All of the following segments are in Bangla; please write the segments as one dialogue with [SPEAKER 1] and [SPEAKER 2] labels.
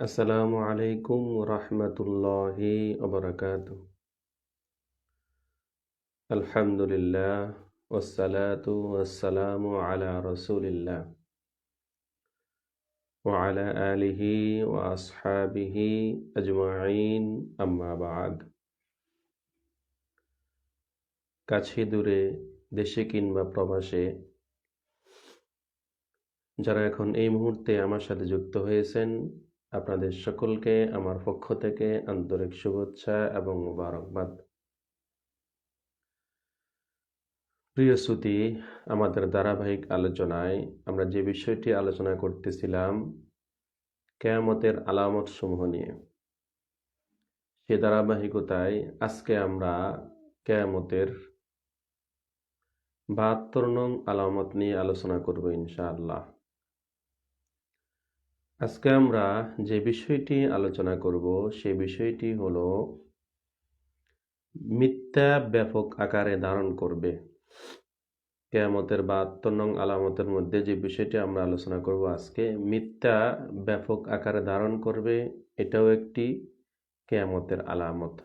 [SPEAKER 1] আসসালামু আলাইকুম রহমতুল্লাহি ওবরাকাত আলহামদুলিল্লাহ ওসালাতু ওয়াসসালামু আলা রসুলিল্লাহ وعلى آله وأصحابه أجمعين أما بعد কাছে দূরে দেশে কিংবা প্রবাসে যারা এখন এই মুহূর্তে আমার সাথে যুক্ত হয়েছেন, আপনাদের সকলকে আমার পক্ষ থেকে আন্তরিক শুভেচ্ছা এবং মুবারকবাদ। প্রিয় শ্রুতি, আমাদের ধারাবাহিক আলোচনায় আমরা যে বিষয়টি আলোচনা করতেছিলাম, কেয়ামতের আলামত সমূহ নিয়ে। সে ধারাবাহিকতায় আজকে আমরা কেয়ামতের বাহাত্তর নং আলামত নিয়ে আলোচনা করব ইনশাআল্লাহ। আজকে আমরা যে বিষয়টি আলোচনা করব, সে বিষয়টি হলো মিথ্যা ব্যাপক আকারে ধারণ করবে। কেয়ামতের বাহাত্তর নং আলামতের মধ্যে যে বিষয়টি আমরা আলোচনা করব আজকে, মিথ্যা ব্যাপক আকারে ধারণ করবে, এটাও একটি কেয়ামতের আলামত।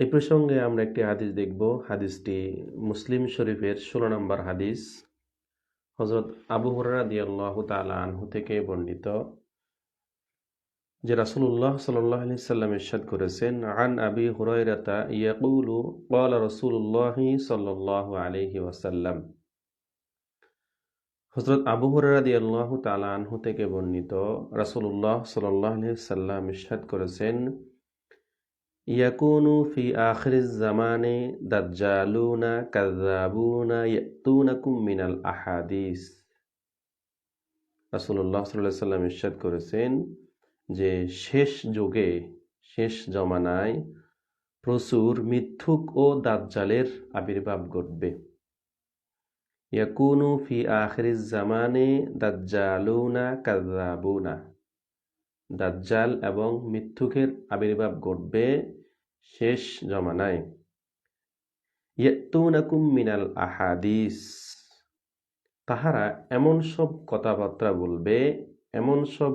[SPEAKER 1] এই প্রসঙ্গে আমরা একটি হাদিস দেখব, হাদিসটি মুসলিম শরীফের ষোলো নম্বর হাদিস। হজরত আবু হরারা দিয়াল্লাহ তালা আনহু থেকে বর্ণিত, যে রাসুল্লাহ সাল্লাহ আলি সাল্লাম ইরশাদ করেছেন, আন আবি হুরাইরাতা ইয়াকুলু, ক্বালা রাসূলুল্লাহ সাল্লাল্লাহু আলাইহি ওয়াসাল্লাম। হযরত আবু রাদিয়াল্লাহু তাআলা আনহু থেকে বর্ণিত, রাসূলুল্লাহ সাল্লাল্লাহু আলাইহি সাল্লাম ইরশাদ করেছেন ইয়াকুনু ফি আখিরিজ জামানে দাজ্জালুনা কাযাবুনা ইয়াতুনাকুম মিনাল আহাদিস রাসূলুল্লাহ সাল্লাল্লাহু আলাইহি সাল্লাম ইরশাদ করেছেন যে শেষ যুগে, শেষ জমানায় প্রচুর মিথ্যুক ও দাজ্জালের আবির্ভাব ঘটবে। ইয়াকুনু ফি আখিরিজ জামানে দাজ্জালুনা কাযাবুনা দাজ্জাল এবং মিথ্যুকের আবির্ভাব ঘটবে শেষ জমানায়। ইয়াতুনাকুম মিনাল আহাদিস। তাহারা এমন সব কথাবার্তা বলবে, এমন সব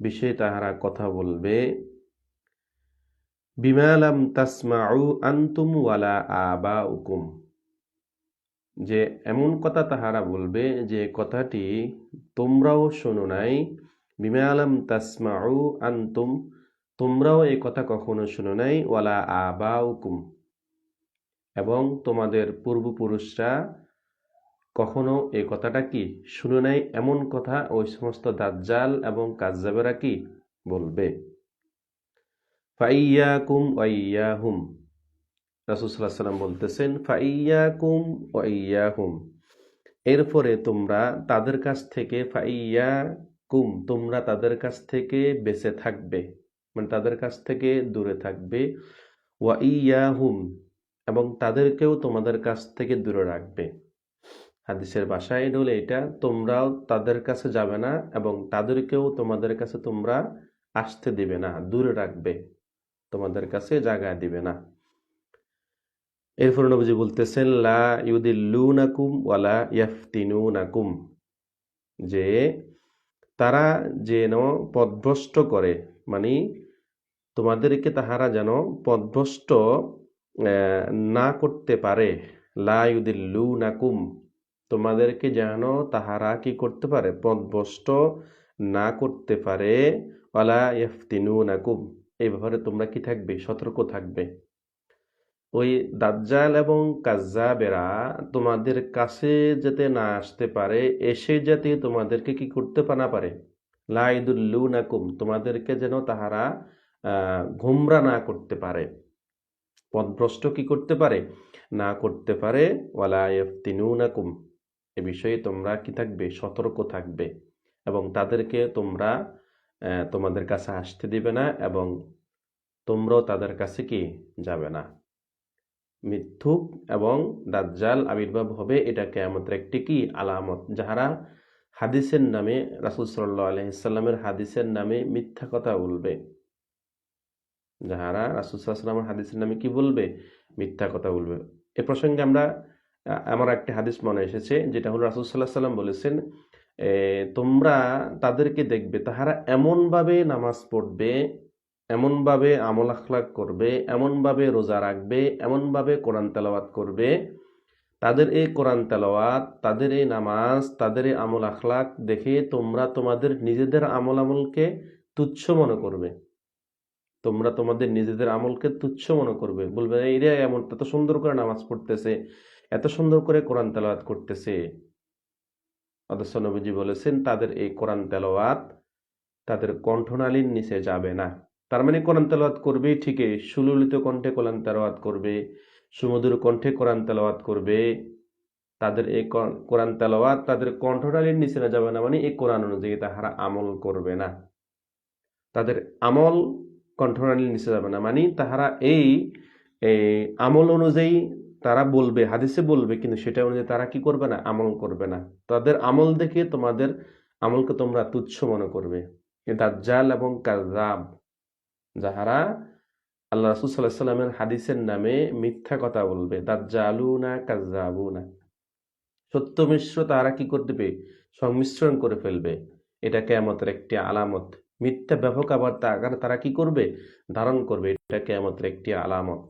[SPEAKER 1] বিষয়ে তাহারা কথা বলবে বিমালাম তাসমাউ আন্তুম ওয়ালা আবা উকুম যে এমন কথা তাহারা বলবে, যে কথাটি তোমরাও শোনো নাই বিমালাম তাসমাউ আন্তুম, তোমরাও এই কথা কখনো শোনো নাই, ওয়ালা আবা উকুম এবং তোমাদের পূর্বপুরুষরা কখনো এই কথাটা কি শুনে নাই? এমন কথা ওই সমস্ত দাজ্জাল এবং কাজ্জাবেরা কি বলবে? ফাইয়াকুম ওয়াইয়াহুম। রাসুসাল্লাহ সাল্লাম বলতেছেন, ফাইয়াকুম ওয়াইয়াহুম। এরপরে তোমরা তাদের কাছ থেকে ফাইয়া কুম, তোমরা তাদের কাছ থেকে বেঁচে থাকবে। মানে তাদের কাছ থেকে দূরে থাকবে। ওয়াইয়াহুম এবং তাদেরকেও তোমাদের কাছ থেকে দূরে রাখবে। হাদিসের ভাষায় হলে এটা, তোমরাও তাদের কাছে যাবে না, এবং তাদেরকেও তোমাদের কাছে তোমরা আসতে দিবে না, দূরে রাখবে। তোমাদের কাছে জায়গা দিবে না। এরপর নবজি বলতেছেন, লা ইউদিল্লু নাকুম ওয়ালা ইয়াফতিনু নাকুম যে তারা যেন পদভ্রষ্ট করে মানে তোমাদেরকে তাহারা যেন পদভ্রষ্ট না করতে পারে। লা ইউদিল্লুনাকুম, তোমাদেরকে যেন তাহারা কি করতে পারে? পদভ্রষ্ট না করতে পারে। ওয়ালা ইয়াফতিনুনাকুম, এই ব্যাপারে তোমরা কি থাকবে? সতর্ক থাকবে। ওই দাজ্জাল এবং কাজ্জাবেরা তোমাদের কাছে যাতে না আসতে পারে, এসে যাতে তোমাদেরকে কি করতে না পারে? লাইদুল্লু নাকুম তোমাদেরকে যেন তাহারা ঘুমরা না করতে পারে। পদভ্রষ্ট কি করতে পারে? না করতে পারে। ওয়ালা ইফতিনু নাকুম এ বিষয়ে তোমরা কি থাকবে? সতর্ক থাকবে এবং তাদেরকে তোমরা তোমাদের কাছে আসতে দিবে না এবং তোমরাও তাদের কাছে কি যাবে না? মিথ্যুক এবং দাজ্জাল আবির্ভাব হবে, এটা কেয়ামতের একটি কি? আলামত। যাহারা হাদিসের নামে, রাসুল সাল্লাহ আলহিসাল্লামের হাদিসের নামে মিথ্যা কথা বলবে। যাহারা রাসুল সাল্লামের হাদিসের নামে কি বলবে? মিথ্যা কথা বলবে। এ প্রসঙ্গে আমরা আমার একটা হাদিস মনে এসেছে, যেটা হলো রাসূল আলাইহি সাল্লাম বলেছেন তোমরা তাদেরকে দেখবে, তাহারা এমনভাবে নামাজ পড়বে এমনভাবে আমল আখলাক করবে, এমনভাবে রোজা রাখবে, এমনভাবে কোরআন তেলাওয়াত করবে। তাদের এই কোরআন তেলাওয়াত, তাদের এই নামাজ, তাদের এই আমল আখলাক দেখে তোমরা তোমাদের নিজেদের আমল আমলকে তুচ্ছ মনে করবে। তোমরা তোমাদের নিজেদের আমলকে তুচ্ছ মনে করবে। বলবে এরা এমন এত সুন্দর করে নামাজ পড়তেছে, এত সুন্দর করে কোরআন তেলাওয়াত করতেছে। অথচ নবীজি বলেছেন, তাদের এই কোরআন তেলাওয়াত তাদের কণ্ঠনালীর নিচে যাবে না। তার মানে কোরআন তেলাওয়াত করবেই ঠিকই। সুললিত কণ্ঠে কোরআন তেলাওয়াত করবে, সুমধুর কণ্ঠে কোরআন তেলাওয়াত করবে। তাদের এই কোরআন তেলাওয়াত তাদের কণ্ঠনালীর নিচে না যাবে না মানে এই কোরআন অনুযায়ী তাহারা আমল করবে না। তাদের আমল কণ্ঠনালীর নিচে যাবে না মানে তাহারা এই আমল অনুযায়ী তারা বলবে, হাদিসে বলবে, কিন্তু সেটা অনুযায়ী তারা কি করবে না, আমল করবে না। তাদের আমল দেখে তোমাদের আমলকে তোমরা তুচ্ছ মনে করবে। এ দাজ্জাল এবং কাযাব যাহারা আল্লাহ রাসূল আলাইহি সাল্লামের হাদিসের নামে মিথ্যা কথা বলবে। দাজ্জালুনা কাযাবুনা সত্য মিশ্র তারা কি করে দেবে সংমিশ্রণ করে ফেলবে। এটা কেয়ামতের একটি আলামত। মিথ্যা ব্যাপক আবার তারা কি করবে? ধারণ করবে। এটা কেয়ামতের একটি আলামত।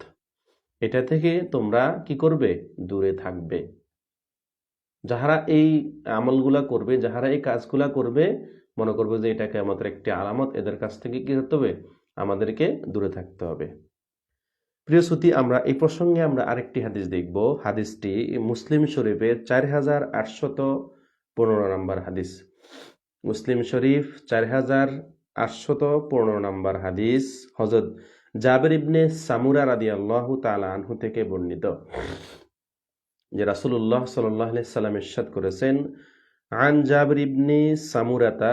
[SPEAKER 1] এটা থেকে তোমরা কি করবে? দূরে থাকবে। যাহারা এই আমলগুলা করবে, যাহারা এই কাজগুলা করবে, মনে করবে যে এটা কেয়ামতের একটি আলামত। এদের কাছ থেকে কি করতে হবে? আমাদেরকে দূরে থাকতে হবে। প্রিয় শ্রুতি, আমরা এই প্রসঙ্গে আমরা আরেকটি হাদিস দেখব। হাদিসটি মুসলিম শরীফের চার হাজার আটশত পনেরো নম্বর হাদিস। মুসলিম শরীফ চার হাজার আটশত পনেরো নম্বর হাদিস হজরত জাবের ইবনে সামুরা রাদি আল্লাহ আনহু থেকে বর্ণিত। যে রাসুল্লাহ সাল্লাহ সাল্লাম ইরশাদ করেছেন, আন জাবির ইবনে সামুরাতা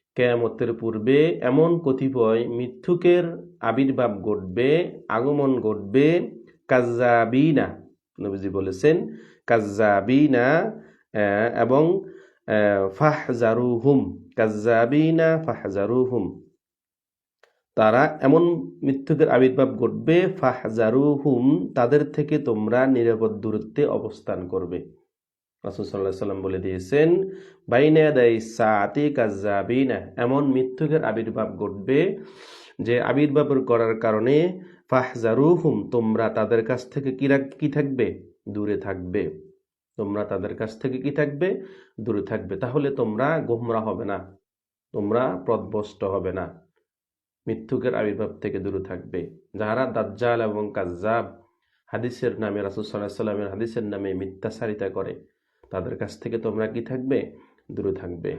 [SPEAKER 1] কিয়ামতের পূর্বে এমন কতিপয় মিথ্যুকের আবির্ভাব ঘটবে আগমন ঘটবে কাজ্জাবিনা নবীজি বলেছেন কাজ্জাবিনা আহ, এবং ফাহজারুহুম কাজ্জাবিনা ফাহজারুহুম। তারা এমন মৃত্যুকের আবির্ভাব ঘটবে ফাহজারুহুম তাদের থেকে তোমরা নিরাপদ দূরত্বে অবস্থান করবে। রাসূল আলাইহি সাল্লাম বলে দিয়েছেন, বাইনা দাই সাআতি কাজ্জাবিনা এমন মৃত্যুকের আবির্ভাব ঘটবে যে আবির্ভাব করার কারণে ফাহজারুহুম, তোমরা তাদের কাছ থেকে কি রাখ- কি থাকবে? দূরে থাকবে। তোমরা তাদের কাছ থেকে কি থাকবে? দূরে থাকবে। তাহলে তোমরা গোমরা হবে না। তোমরা পথভ্রষ্ট হবে না। মৃত্যুকের আবির্ভাব থেকে দূরে থাকবে। যাহারা দাজ্জাল এবং কাজ্জাব হাদিসের নামে, রাসূল সাল্লাল্লাহু সাল্লামের হাদিসের নামে মিথ্যাচারিতা করে তাদের কাছ থেকে তোমরা কি থাকবে? দূরে থাকবে।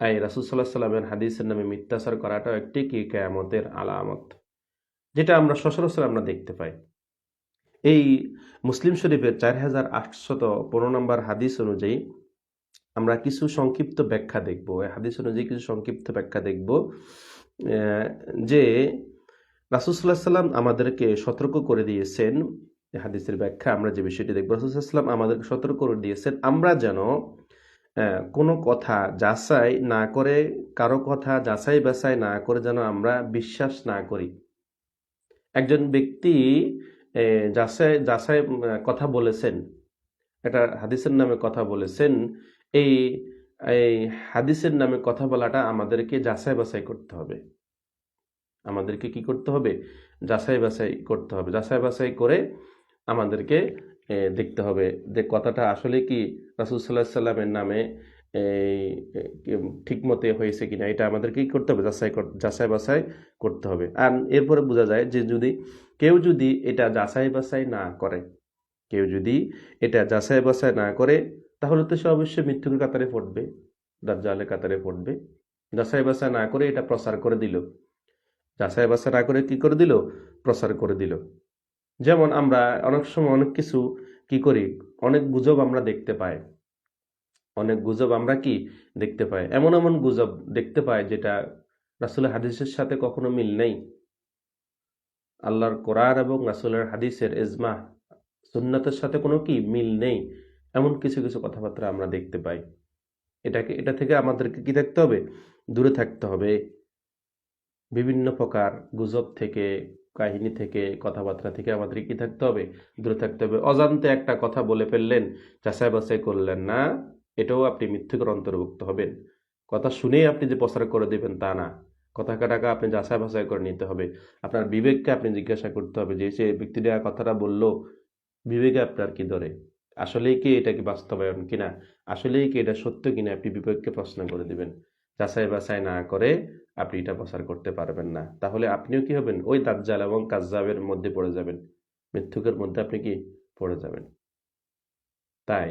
[SPEAKER 1] এই রাসূল সাল্লাল্লাহু সাল্লামের হাদিসের নামে মিথ্যাচার করাটাও একটি কি কেয়ামতের আলামত, যেটা আমরা সচরাচর আমরা দেখতে পাই। এই মুসলিম শরীফের চার হাজার আটশত পনেরো নম্বর হাদিস অনুযায়ী আমরা কিছু সংক্ষিপ্ত ব্যাখ্যা দেখব। এই হাদিস অনুযায়ী কিছু সংক্ষিপ্ত ব্যাখ্যা দেখব যে রাসুসাল্লাহ সাল্লাম আমাদেরকে সতর্ক করে দিয়েছেন হাদিসের ব্যাখ্যা আমরা যে বিষয়টি দেখব রাসুসাল্লাম আমাদেরকে সতর্ক করে দিয়েছেন, আমরা যেন কোনো কথা যাচাই না করে, কারও কথা যাচাই বাছাই না করে যেন আমরা বিশ্বাস না করি। একজন ব্যক্তি যাচাই যাচাই কথা বলেছেন এটা হাদিসের নামে কথা বলেছেন, এই এই হাদিসের নামে কথা বলাটা আমাদেরকে যাচাই বাছাই করতে হবে। আমাদেরকে কি করতে হবে? যাচাই বাছাই করতে হবে। যাচাই বাছাই করে আমাদেরকে দেখতে হবে। যে কথাটা আসলে কি রাসুল সাল্লাহ সাল্লামের নামে ঠিক মতে হয়েছে কিনা, এটা আমাদেরকেই করতে হবে? যাচাই যাচাই বাছাই করতে হবে। আর এরপরে বোঝা যায় যে যদি কেউ যদি এটা যাচাই বাছাই না করে, কেউ যদি এটা যাচাই বাছাই না করে, তাহলে তো সে অবশ্যই মৃত্যুর কাতারে পড়বে, দাজ্জালের কাতারে পড়বে। যাচাই বাছাই না করে এটা প্রচার করে দিল। যাচাই বাছাই না করে কি করে দিল? প্রচার করে দিল। যেমন আমরা অনেক সময় অনেক কিছু কি করি? অনেক গুজব আমরা দেখতে পাই। অনেক গুজব আমরা কি দেখতে পাই? এমন এমন গুজব দেখতে পাই যেটা রাসুলের হাদিসের সাথে কখনো মিল নেই। আল্লাহর কোরআন এবং রাসুলের হাদিসের এজমা সুন্নাতের সাথে কোনো কি মিল নেই? এমন কিছু কিছু কথাবার্তা আমরা দেখতে পাই। এটাকে, এটা থেকে আমাদেরকে কি থাকতে হবে? দূরে থাকতে হবে। বিভিন্ন প্রকার গুজব থেকে কাহিনী থেকে, কথাবার্তা থেকে আমাদের কি থাকতে হবে? দূরে থাকতে হবে। অজান্তে একটা কথা বলে ফেললেন যাচাই বাছাই করলেন না, এটাও আপনি মিথ্যুকের অন্তর্ভুক্ত হবেন। কথা শুনেই আপনি যে প্রচার করে দেবেন তা না। কথা কাটাকে আপনি যাচাই বাছাই করে নিতে হবে। আপনার বিবেককে আপনি জিজ্ঞাসা করতে হবে যে, সে ব্যক্তিটা কথাটা বলল, বিবেকে আপনার কি ধরে? আসলেই কি এটা কি বাস্তবায়ন কিনা? আসলেই কি এটা সত্য কিনা? আপনি বিবেককে প্রশ্ন করে দেবেন। যাচাই বাছাই না করে আপনি এটা প্রচার করতে পারবেন না। তাহলে আপনিও কি হবেন? ওই দাজ্জাল এবং কাজ্জাবের মধ্যে পড়ে যাবেন। মিথ্যুকের মধ্যে আপনি কি পড়ে যাবেন? তাই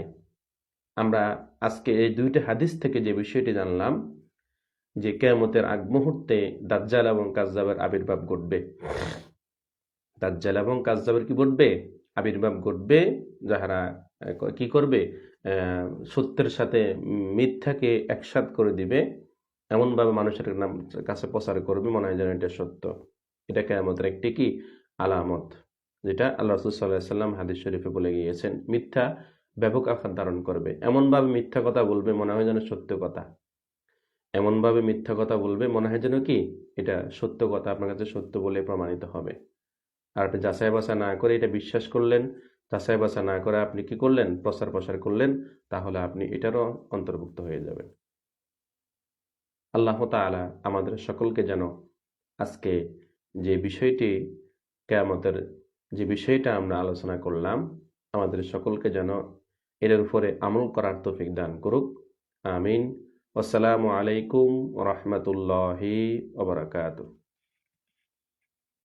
[SPEAKER 1] আমরা আজকে এই দুইটা হাদিস থেকে যে বিষয়টি জানলাম, যে কেয়ামতের আগ মুহূর্তে দাজ্জাল এবং কাজ্জাবের আবির্ভাব ঘটবে। দাজ্জাল এবং কাজ্জাবের কি ঘটবে? আবির্ভাব ঘটবে যাহারা, কি করবে? সত্যের সাথে মিথ্যাকে একসাথ করে দিবে। এমনভাবে মানুষের নাম কাছে প্রচার করবে, মনে হয় যেন এটা সত্য। এটা কেয়ামতের একটি কি? আলামত, যেটা আল্লাহ রসুল সাল্লাহ সাল্লাম হাদিস শরীফে বলে গিয়েছেন, মিথ্যা ব্যাপক আকার ধারণ করবে। এমনভাবে মিথ্যা কথা বলবে, মনে হয় যেন সত্য কথা। এমনভাবে মিথ্যা কথা বলবে, মনে হয় যেন কি? এটা সত্য কথা, আপনার কাছে সত্য বলে প্রমাণিত হবে। আর আপনি যাচাই বাছা না করে এটা বিশ্বাস করলেন, যাচাই বাছা না করে আপনি কি করলেন? প্রচার প্রসার করলেন, তাহলে আপনি এটারও অন্তর্ভুক্ত হয়ে যাবেন। আল্লাহ তালা আমাদের সকলকে যেন আজকে যে বিষয়টি, কেয়ামতের যে বিষয়টা আমরা আলোচনা করলাম, আমাদের সকলকে যেন এর উপরে আমল করার তফিক দান করুক। আমিন। আসসালামু আলাইকুম রহমতুল্লাহি ওবরাকাতুহ